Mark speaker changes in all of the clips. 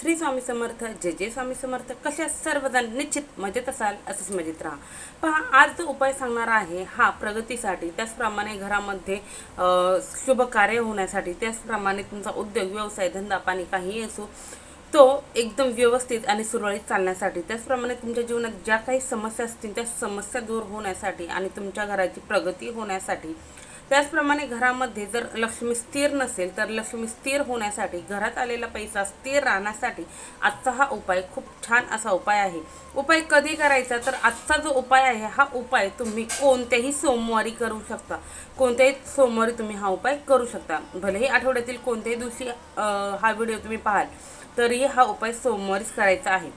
Speaker 1: श्री स्वामी समर्थ जय जय स्वामी समर्थ. कशा सर्वजण निश्चित मजेत असाल असंच मजेत राहा. पहा आज जो उपाय सांगणार आहे हा प्रगतीसाठी त्याचप्रमाणे घरामध्ये शुभ कार्य होण्यासाठी त्याचप्रमाणे तुमचा उद्योग व्यवसाय धंदा पाणी काहीही असो तो एकदम व्यवस्थित आणि सुरळीत चालण्यासाठी त्याचप्रमाणे तुमच्या जीवनात ज्या काही समस्या असतील त्या समस्या दूर होण्यासाठी आणि तुमच्या घराची प्रगती होण्यासाठी त्याचप्रमाणे घरामध्ये जर लक्ष्मी स्थिर नसेल तर लक्ष्मी स्थिर होण्यासाठी घरात आलेला पैसा स्थिर राहण्यासाठी आजचा हा उपाय खूप छान असा उपाय आहे. उपाय कधी करायचा? तर आजचा जो उपाय आहे हा उपाय तुम्ही कोणत्याही सोमवारी करू शकता. कोणत्याही सोमवारी तुम्ही हा उपाय करू शकता. भलेही आठवड्यातील कोणत्याही दिवशी हा व्हिडिओ तुम्ही पाहाल तरीही हा उपाय सोमवारीच करायचा आहे.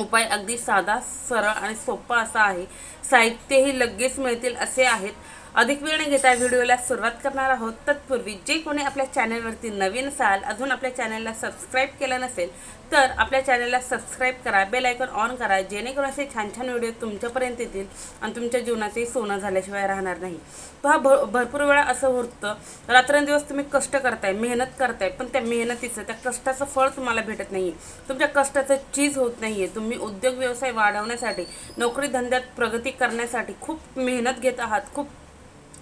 Speaker 1: उपाय अगदी साधा सरळ आणि सोपा असा आहे. साहित्यही लगेच मिळतील असे आहेत. अधिक वेळ न घेता व्हिडिओला सुरुवात करणार आहोत. तत्पूर्वी जे कोणी आपल्या चॅनलवरती नवीन असाल अजून आपल्या चॅनलला सबस्क्राईब केलं नसेल तर आपल्या चॅनलला सबस्क्राईब करा बेल आयकॉन ऑन करा जेणेकरून असे छान छान व्हिडिओ तुमच्यापर्यंत येतील आणि तुमच्या जीवनाचे सोनं झाल्याशिवाय राहणार नाही. पहा भ भरपूर वेळा असं होतं रात्रंदिवस तुम्ही कष्ट करताय मेहनत करताय पण त्या मेहनतीचं त्या कष्टाचं फळ तुम्हाला भेटत नाही तुमच्या कष्टाचं चीज होत नाही आहे तुम्ही उद्योग व्यवसाय वाढवण्यासाठी नोकरी धंद्यात प्रगती करण्यासाठी खूप मेहनत घेत आहात खूप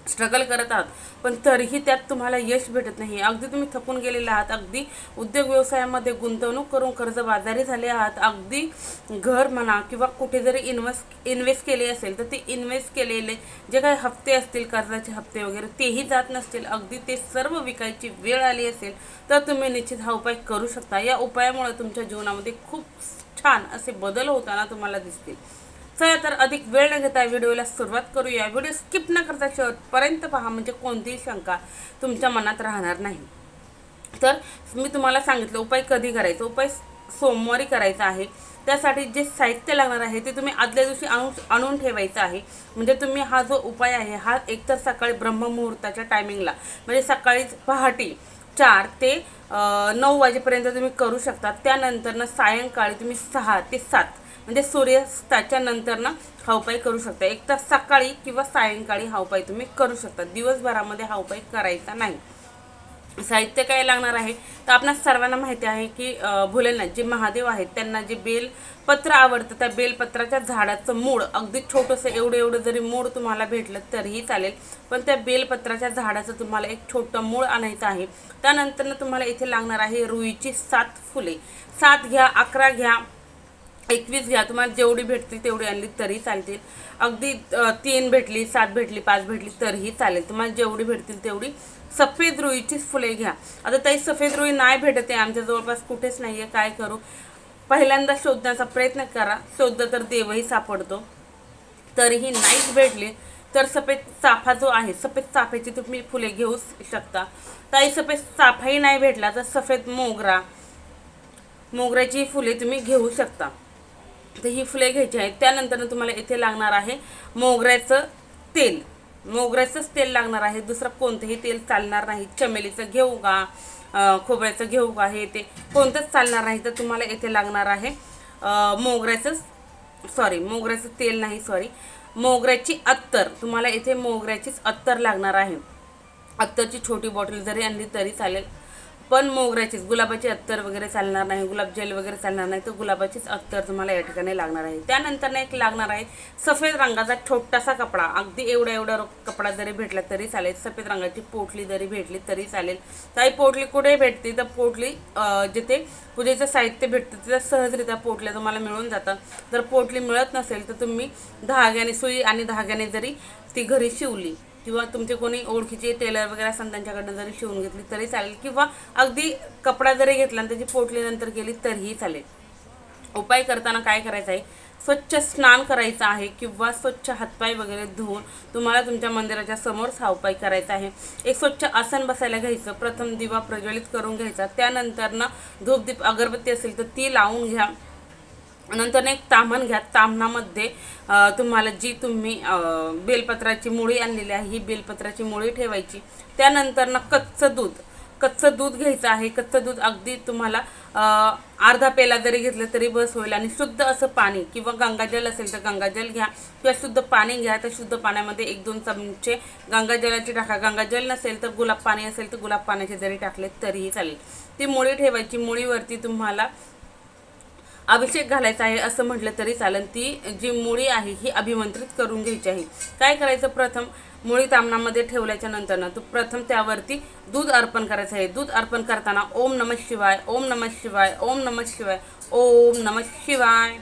Speaker 1: स्ट्रगल करत आहात. पण तरीही त्यात तुम्हाला यश भेटत नाही. अगदी तुम्ही थकून गेलेले आहात. अगदी उद्योग व्यवसायामध्ये गुंतवणूक करून कर्जबाजारी झाले आहात. अगदी घर म्हणा किंवा कुठे जरी इन्व्हेस्ट इन्व्हेस्ट केले असेल तर ते इन्व्हेस्ट केलेले जे काही हप्ते असतील कर्जाचे हप्ते वगैरे तेही जात नसतील. अगदी ते सर्व विकायची वेळ आली असेल तर तुम्ही निश्चित हा उपाय करू शकता. या उपायामुळे तुमच्या जीवनामध्ये खूप छान असे बदल होताना तुम्हाला दिसतील. चला तर अधिक वेळ न घेता व्हिडिओला सुरुवात करूया. व्हिडिओ स्किप न करता शेवटपर्यंत पहा म्हणजे कोणतीही शंका तुमच्या मनात राहणार नाही. तर मी तुम्हाला सांगितलं उपाय कधी करायचा? उपाय सोमवारी करायचा आहे. त्यासाठी जे साहित्य लागणार आहे ते तुम्ही आदल्या दिवशी आणून आणून ठेवायचं आहे. म्हणजे तुम्ही हा जो उपाय आहे हा एकतर सकाळी ब्रह्ममुहूर्ताच्या टायमिंगला म्हणजे सकाळीच पहाटे चार ते नऊ वाजेपर्यंत तुम्ही करू शकता. त्यानंतरनं सायंकाळी तुम्ही सहा ते सात म्हणजे सूर्यास्ताच्या नंतर ना हावपाई करू शकता. एक तर सकाळी किंवा सायंकाळी हावपाई तुम्ही करू शकता. दिवसभरामध्ये हावपाई करायचा नाही. साहित्य काय लागणार आहे? तर आपणास सर्वांना माहिती आहे की भोलेनाथ जे महादेव आहेत त्यांना जे बेलपत्र आवडतं त्या बेलपत्राच्या झाडाचं मूळ अगदी छोटंसं एवढं एवढं जरी मूळ तुम्हाला भेटलं तरीही चालेल पण त्या बेलपत्राच्या झाडाचं तुम्हाला एक छोटं मूळ आणायचं आहे. त्यानंतर तुम्हाला इथे लागणार आहे रुईची सात फुले. सात घ्या अकरा घ्या एकवीस घ्या तुम्हाला जेवढी भेटतील तेवढी आणली तरी चालतील. अगदी तीन भेटली सात भेटली पाच भेटली तरीही चालेल. तुम्हाला जेवढी भेटतील तेवढी सफेद रुईचीच फुले घ्या. आता ताई सफेद रुई नाही भेटत आहे आमच्या जवळपास कुठेच नाही आहे काय करू? पहिल्यांदा शोधण्याचा प्रयत्न करा. शोधलं तर देवही सापडतो. तरीही नाहीच भेटली तर सफेद चाफा जो आहे सफेद चाफ्याची तुम्ही फुले घेऊ शकता. ताई सफेद चाफाही नाही भेटला तर सफेद मोगरा मोगऱ्याची फुले तुम्ही घेऊ शकता. तर ही फुले घ्यायची आहेत. त्यानंतर तुम्हाला इथे लागणार आहे मोगऱ्याचं तेल. मोगऱ्याचंच तेल लागणार आहे. दुसरं कोणतंही तेल चालणार नाही. चमेलीचं घेऊ का? खोबऱ्याचं घेऊ का? हे ते कोणतंच चालणार नाही. तर तुम्हाला इथे लागणार आहे मोगऱ्याचंच सॉरी मोगऱ्याचं तेल नाही सॉरी मोगऱ्याची अत्तर. तुम्हाला इथे मोगऱ्याचीच अत्तर लागणार आहे. अत्तरची छोटी बॉटल जरी आणली तरी चालेल. पण मोगऱ्याचीच. गुलाबाची अत्तर वगैरे चालणार नाही गुलाब जेल वगैरे चालणार नाही तर गुलाबाचीच अत्तर तुम्हाला या ठिकाणी लागणार आहे. त्यानंतर एक लागणार आहे सफेद रंगाचा छोटासा कपडा. अगदी एवढा एवढा कपडा जरी भेटला तरी चालेल. सफेद रंगाची पोटली जरी भेटली तरी चालेल. ताई पोटली कुठे भेटते? तर पोटली जिथे पूजेचं साहित्य भेटतं तिथं सहजरित्या पोटल्या तुम्हाला मिळून जातं जर पोटली मिळत नसेल तर तुम्ही धाग्याने सुई आणि धाग्याने जरी ती घरी शिवली किंवा तुमचे कोणी ओळखीचे टेलर वगैरे असाल त्यांच्याकडनं जरी शिवून घेतली तरी चालेल. किंवा अगदी कपडा जरी घेतला आणि त्याची पोटली नंतर केली तरीही चालेल. उपाय करताना काय करायचं आहे? स्वच्छ स्नान करायचं आहे किंवा स्वच्छ हातपाय वगैरे धुवून तुम्हाला तुमच्या मंदिराच्या समोरच हा उपाय करायचा आहे. एक स्वच्छ आसन बसायला घ्यायचं. प्रथम दिवा प्रज्वलित करून घ्यायचा. त्यानंतरनं धूपदीप अगरबत्ती असेल तर ती लावून घ्या. नंतर एक तामण घ्या. तामणामध्ये तुम्हाला जी तुम्ही बेलपत्राची मुळी आणलेली आहे ही बेलपत्राची मुळी ठेवायची. त्यानंतर ना कच्चं दूध. कच्चं दूध घ्यायचं आहे. कच्चं दूध अगदी तुम्हाला अर्धा पेला जरी घेतलं तरी बस होईल. आणि शुद्ध असं पाणी किंवा गंगाजल असेल तर गंगाजल घ्या. किंवा शुद्ध पाणी घ्या. तर शुद्ध पाण्यामध्ये एक दोन चमचे गंगाजलाचे टाका. गंगाजल नसेल तर गुलाब पाणी असेल तर गुलाब पाण्याचे जरी टाकले तरीही चालेल. ती मुळी ठेवायची. मुळीवरती तुम्हाला अभिषेक घालायचा आहे असं म्हटलं तरी चालेल. ती जी मुळी आहे ही अभिमंत्रित करून घ्यायची आहे. काय करायचं? प्रथम मुळी तामणामध्ये ठेवल्याच्या नंतर तू प्रथम त्यावरती दूध अर्पण करायचं आहे. दूध अर्पण करताना ओम नमः शिवाय ओम नमः शिवाय ओम नमः शिवाय ओम नमः शिवाय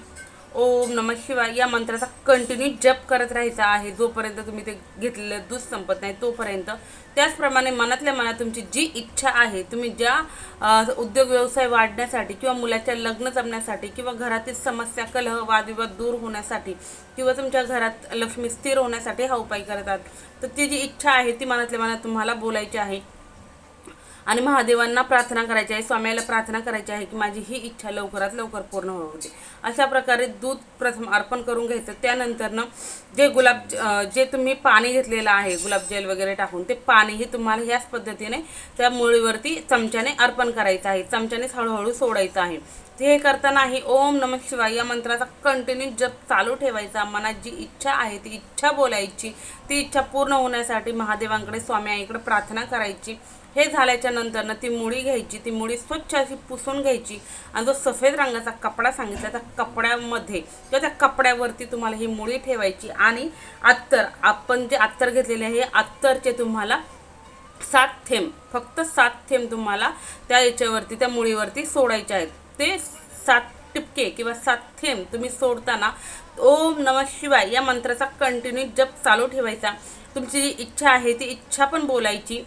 Speaker 1: ओम नमः शिवाय या मंत्राचा कंटिन्यू जप करत राहायचा आहे. जोपर्यंत तुम्ही ते घेतलेलं दूध संपत नाही तोपर्यंत त्याचप्रमाणे मनातल्या मनात तुमची जी इच्छा आहे तुम्ही ज्या उद्योग व्यवसाय वाढण्यासाठी किंवा मुलाच्या लग्न जमण्यासाठी किंवा घरातील समस्या कलह वादविवाद दूर होण्यासाठी किंवा तुमच्या घरात लक्ष्मी स्थिर होण्यासाठी हा उपाय करतात. तर ती जी इच्छा आहे ती मनातल्या मनात तुम्हाला बोलायची आहे. आणि महादेवांना प्रार्थना करायची आहे स्वामीला प्रार्थना करायची आहे की माझी ही इच्छा लवकरात लवकर पूर्ण होऊ दे. अशा प्रकारे दूध प्रथम अर्पण करून घ्यायचं. त्यानंतरनं जे गुलाब जे तुम्ही पाणी घेतलेलं आहे गुलाबजल वगैरे टाकून ते पाणीही तुम्हाला ह्याच पद्धतीने त्या मुळीवरती चमच्याने अर्पण करायचं आहे. चमच्यानेच हळूहळू सोडायचं आहे. ते हे करतानाही ओम नम शिवाय या मंत्राचा कंटिन्यू जप चालू ठेवायचा. मनात जी इच्छा आहे ती इच्छा बोलायची ती इच्छा पूर्ण होण्यासाठी महादेवांकडे स्वामी आईकडे प्रार्थना करायची. हे झाल्याच्यानंतर ना ती मुळी घ्यायची ती मुळी स्वच्छ अशी पुसून घ्यायची आणि जो सफेद रंगाचा कपडा सांगितला त्या कपड्यामध्ये किंवा त्या कपड्यावरती तुम्हाला ही मुळी ठेवायची. आणि अत्तर आपण जे अत्तर घेतलेले आहे हे अत्तरचे तुम्हाला सात थेंब फक्त सात थेंब तुम्हाला त्या याच्यावरती त्या मुळीवरती सोडायचे आहेत. ते सात टिपके किंवा सात थेंब तुम्ही सोडताना ओम नम शिवाय या मंत्राचा कंटिन्यू जप चालू ठेवायचा. तुमची जी इच्छा आहे ती इच्छा पण बोलायची.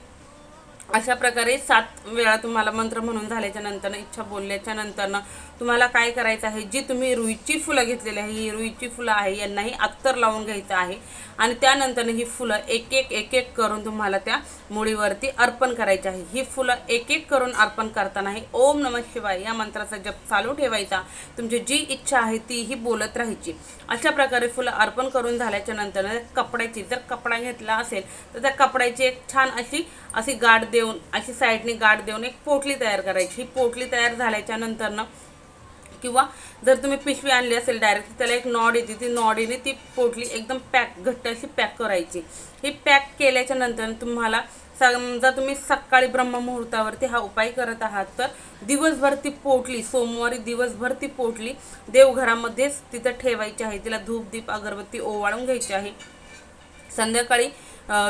Speaker 1: अशा प्रकारे सात वेळा तुम्हाला मंत्र म्हणून झाल्याच्यानंतर इच्छा बोलल्याच्या नंतरनं तुम्हाला काय करायचं आहे? जी तुम्ही रुईची फुलं घेतलेली आहे ही रुईची फुलं आहे यांनाही अत्तर लावून घ्यायचं आहे. आणि त्यानंतर ही फुलं एक एक एक एक करून तुम्हाला त्या मुळीवरती अर्पण करायची आहे. ही फुलं एक एक करून अर्पण करतानाही ओम नम शिवाय या मंत्राचा जप चालू ठेवायचा. तुमची जी इच्छा आहे तीही बोलत राहायची. अशा प्रकारे फुलं अर्पण करून झाल्याच्यानंतर कपड्याची जर कपडा घेतला असेल तर त्या कपड्याची एक छान अशी अशी गाठ देऊन अशी साईडने गाठ देऊन एक पोटली तयार करायची. ही पोटली तयार झाल्याच्या नंतरनं किंवा जर तुम्ही पिशवी आणली असेल डायरेक्ट त्याला एक नॉड येते. ती नॉडीने ती पोटली एकदम पॅक घट्ट अशी पॅक करायची. ही पॅक केल्याच्यानंतर तुम्हाला समजा तुम्ही सकाळी ब्रह्ममुहूर्तावरती हा उपाय करत आहात तर दिवसभर ती पोटली सोमवारी दिवसभर ती पोटली देवघरामध्येच तिथं ठेवायची आहे. तिला धूप दीप अगरबत्ती ओवाळून घ्यायची आहे. संध्याकाळी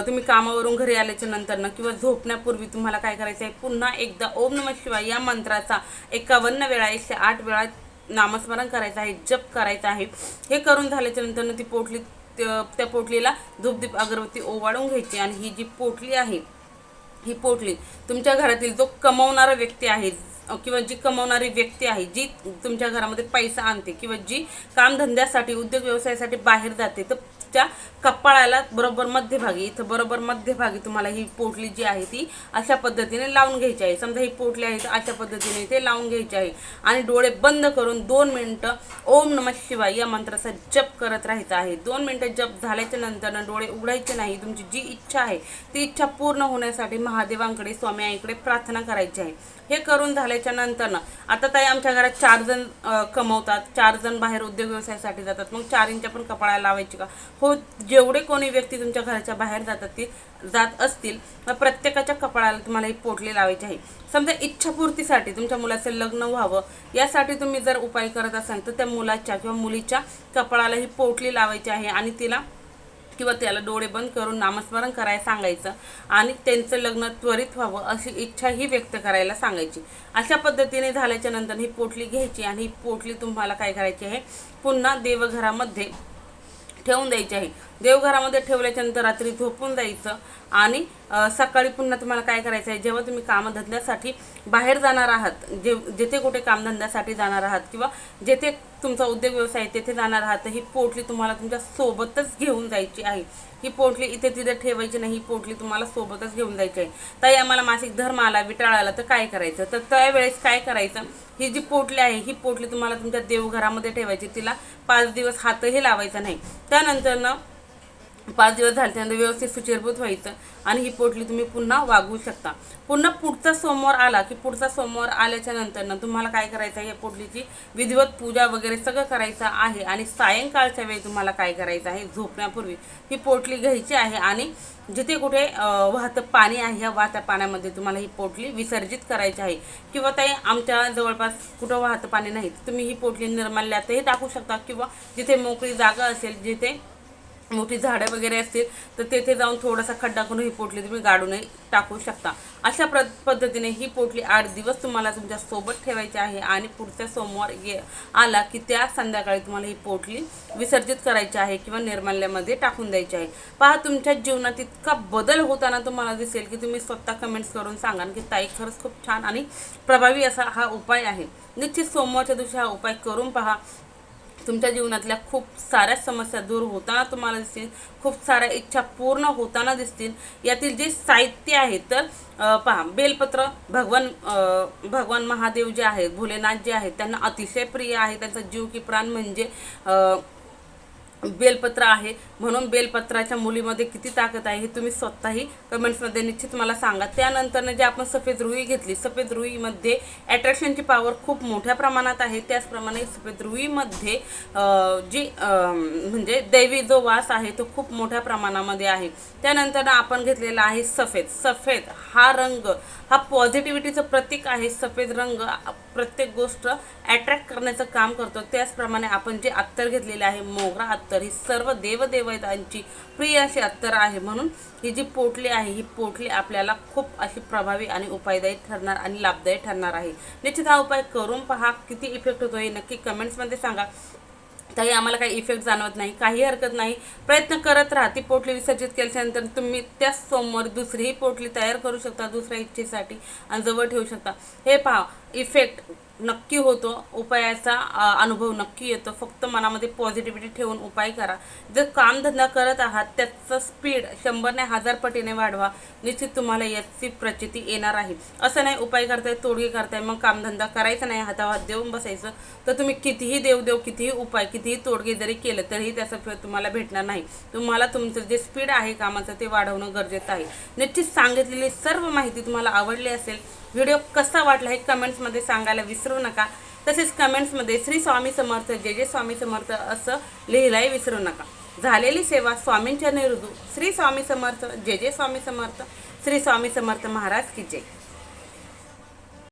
Speaker 1: तुम्ही कामावरून घरी आल्याच्या नंतरनं किंवा झोपण्यापूर्वी तुम्हाला काय करायचं आहे? पुन्हा एकदा ओम नम शिवाय या मंत्राचा एकावन्न वेळा एकशे आठ वेळा नामस्मरण करायचं आहे जप करायचं आहे. हे करून झाल्याच्यानंतरनं ती पोटली त्या पोटलीला धूपदीप अगरबत्ती ओवाळून घ्यायची आणि ही जी पोटली आहे ही पोटली तुमच्या घरातील जो कमवणारा व्यक्ती आहे किंवा जी कमवणारी व्यक्ती आहे जी तुमच्या घरामध्ये पैसा आणते किंवा जी कामधंद्यासाठी उद्योग व्यवसायासाठी बाहेर जाते तर त्या कपाळाला बरोबर मध्यभागी इथं बरोबर मध्यभागी तुम्हाला ही पोटली जी आहे ती अशा पद्धतीने लावून घ्यायची आहे. समजा ही पोटली आहे तर अशा पद्धतीने ते लावून घ्यायची आहे. आणि डोळे बंद करून दोन मिनटं ओम नम शिवाय या मंत्राचा जप करत राहायचा आहे. दोन मिनटं जप झाल्याच्यानंतर डोळे उघडायचे नाही. तुमची जी इच्छा आहे ती इच्छा पूर्ण होण्यासाठी महादेवांकडे स्वामी आईकडे प्रार्थना करायची आहे. हे करून झाल्याच्या नंतरनं आता ताई आमच्या घरात चार जण कमवतात चार जण बाहेर उद्योग व्यवसायासाठी जातात. मग चार इंच्या पण कपाळाला लावायची का? हो जेवढे कोणी व्यक्ती तुमच्या घराच्या बाहेर जातात ती जात असतील मग प्रत्येकाच्या कपाळाला तुम्हाला ही पोटली लावायची आहे. समजा इच्छापूर्तीसाठी तुमच्या मुलाचं लग्न व्हावं यासाठी तुम्ही जर उपाय करत असाल तर त्या मुलाच्या किंवा मुलीच्या कपाळाला ही पोटली लावायची आहे आणि तिला किंवा त्याला डोळे बंद करून नामस्मरण करायला सांगायचं. आणि त्यांचं लग्न त्वरित व्हावं अशी इच्छाही व्यक्त करायला सांगायची. अशा पद्धतीने झाल्याच्यानंतर ही पोटली घ्यायची आणि ही पोटली तुम्हाला काय करायची आहे? पुन्हा देवघरामध्ये ठेवून द्यायची आहे. देवघरामध्ये ठेवल्याच्यानंतर रात्री झोपून जायचं आणि सकाळी पुन्हा तुम्हाला काय करायचं आहे? जेव्हा तुम्ही कामधंद्यासाठी बाहेर जाणार आहात जे जेथे कुठे कामधंद्यासाठी जाणार आहात किंवा जेथे तुमचा उद्योग व्यवसाय आहे तेथे जाणार आहात तर ही पोटली तुम्हाला तुमच्या सोबतच घेऊन जायची आहे. ही पोटली इथे तिथे ठेवायची नाही ही पोटली तुम्हाला सोबतच घेऊन जायची आहे. ताई आम्हाला मासिक धर्म आला विटाळ आला तर काय करायचं? तर त्यावेळेस काय करायचं? ही जी पोटली आहे ही पोटली तुम्हाला तुमच्या देवघरामध्ये ठेवायची. तिला पाच दिवस हातही लावायचा नाही. त्यानंतरनं पाच दिवस झाले त्यानंतर व्यवस्थित सुचिरभूत व्हायचं आणि ही पोटली तुम्ही पुन्हा वागवू शकता. पुन्हा पुढचा सोमवार आला की पुढचा सोमवार आल्याच्या नंतरनं तुम्हाला काय करायचं आहे? या पोटलीची विधिवत पूजा वगैरे सगळं करायचं आहे आणि सायंकाळच्या वेळी तुम्हाला काय करायचं आहे? झोपण्यापूर्वी ही पोटली घ्यायची आहे आणि जिथे कुठे वाहतं पाणी आहे या वाहत्या पाण्यामध्ये तुम्हाला ही पोटली विसर्जित करायची आहे. किंवा ताई आमच्या जवळपास कुठं वाहतं पाणी नाही तुम्ही ही पोटली निर्माल्यातही टाकू शकता किंवा जिथे मोकळी जागा असेल जिथे मोठी झाडं वगैरे असतील तर तेथे जाऊन थोडासा खड्डा करून ही पोटली तुम्ही गाडूनही टाकू शकता. अशा प्र पद्धतीने ही पोटली आठ दिवस तुम्हाला तुमच्यासोबत ठेवायची आहे आणि पुढच्या सोमवार ये आला की त्या संध्याकाळी तुम्हाला ही पोटली विसर्जित करायची आहे किंवा निर्माल्यामध्ये टाकून द्यायची आहे. पहा तुमच्या जीवनात इतका बदल होताना तुम्हाला दिसेल की तुम्ही स्वतः कमेंट्स करून सांगाल की ताई खरंच खूप छान आणि प्रभावी असा हा उपाय आहे. निश्चित सोमवारच्या दिवशी हा उपाय करून पहा. तुमच्या जीवनातल्या खूप साऱ्या समस्या दूर होताना तुम्हाला दिसतील खूप साऱ्या इच्छा पूर्ण होताना दिसतील. यातील जे साहित्य आहे तर पहा बेलपत्र भगवान भगवान महादेव जे आहेत भोलेनाथ जे आहेत त्यांना अतिशय प्रिय आहे. त्यांचा जीव की प्राण म्हणजे बेलपत्र आहे. म्हणून बेलपत्राच्या मुलीमध्ये किती ताकद आहे हे तुम्ही स्वतःही कमेंट्समध्ये निश्चित मला सांगा. त्यानंतरनं जे आपण सफेद रुई घेतली सफेद रुईमध्ये ॲट्रॅक्शनची पॉवर खूप मोठ्या प्रमाणात आहे. त्याचप्रमाणे सफेद रुईमध्ये जी म्हणजे दैवी जो वास आहे तो खूप मोठ्या प्रमाणामध्ये आहे. त्यानंतर आपण घेतलेला आहे सफेद. सफेद हा रंग हा पॉझिटिव्हिटीचं प्रतीक आहे सफेद रंग प्रत्येक गोष्ट अट्रॅक्ट करण्याचं काम करतो. त्याचप्रमाणे आपण जे अत्तर घेतलेले आहे मोगरा अत्तर ही सर्व देवदेवतांची प्रिय अशी अत्तर आहे. म्हणून ही जी पोटली आहे ही पोटली आपल्याला खूप अशी प्रभावी आणि उपायदायी ठरणार आणि लाभदायी ठरणार आहे. निश्चित हा उपाय करून पहा किती इफेक्ट होतो हे नक्की कमेंट्समध्ये सांगा. ताई आम्हाला काही इफेक्ट जाणवत नाही काही हरकत नाही. प्रयत्न करत राहा. ती पोटली विसर्जित केल्यानंतर तुम्ही त्याच सोमवारी दुसरीही पोटली तयार करू शकता दुसऱ्या इच्छेसाठी आणि जवळ ठेवू शकता. हे पहा इफेक्ट नक्की होतो उपायाचा अनुभव नक्की येतो. फक्त मनामध्ये पॉझिटिव्हिटी ठेवून उपाय करा. जर कामधंदा करत आहात त्याचं स्पीड शंभरने हजार पटीने वाढवा. निश्चित तुम्हाला याची प्रचिती येणार आहे. असं नाही उपाय करताय तोडगे करताय मग कामधंदा करायचा नाही हातावर देऊन बसायचं. तर तुम्ही कितीही देवदेव कितीही उपाय कितीही तोडगे जरी केलं तरीही त्याचा फळ तुम्हाला भेटणार नाही. तुम्हाला तुमचं जे स्पीड आहे कामाचं ते वाढवणं गरजेचं आहे. निश्चित सांगितलेली सर्व माहिती तुम्हाला आवडली असेल व्हिडिओ कसा वाटला हे कमेंट्समध्ये सांगायला विसरू नका. तसेच कमेंट्समध्ये श्री स्वामी समर्थ जे जे स्वामी समर्थ असं लिहिलाही विसरू नका. झालेली सेवा स्वामींच्या निरुदू श्री स्वामी समर्थ जे जे स्वामी समर्थ. श्री स्वामी समर्थ महाराज की जय.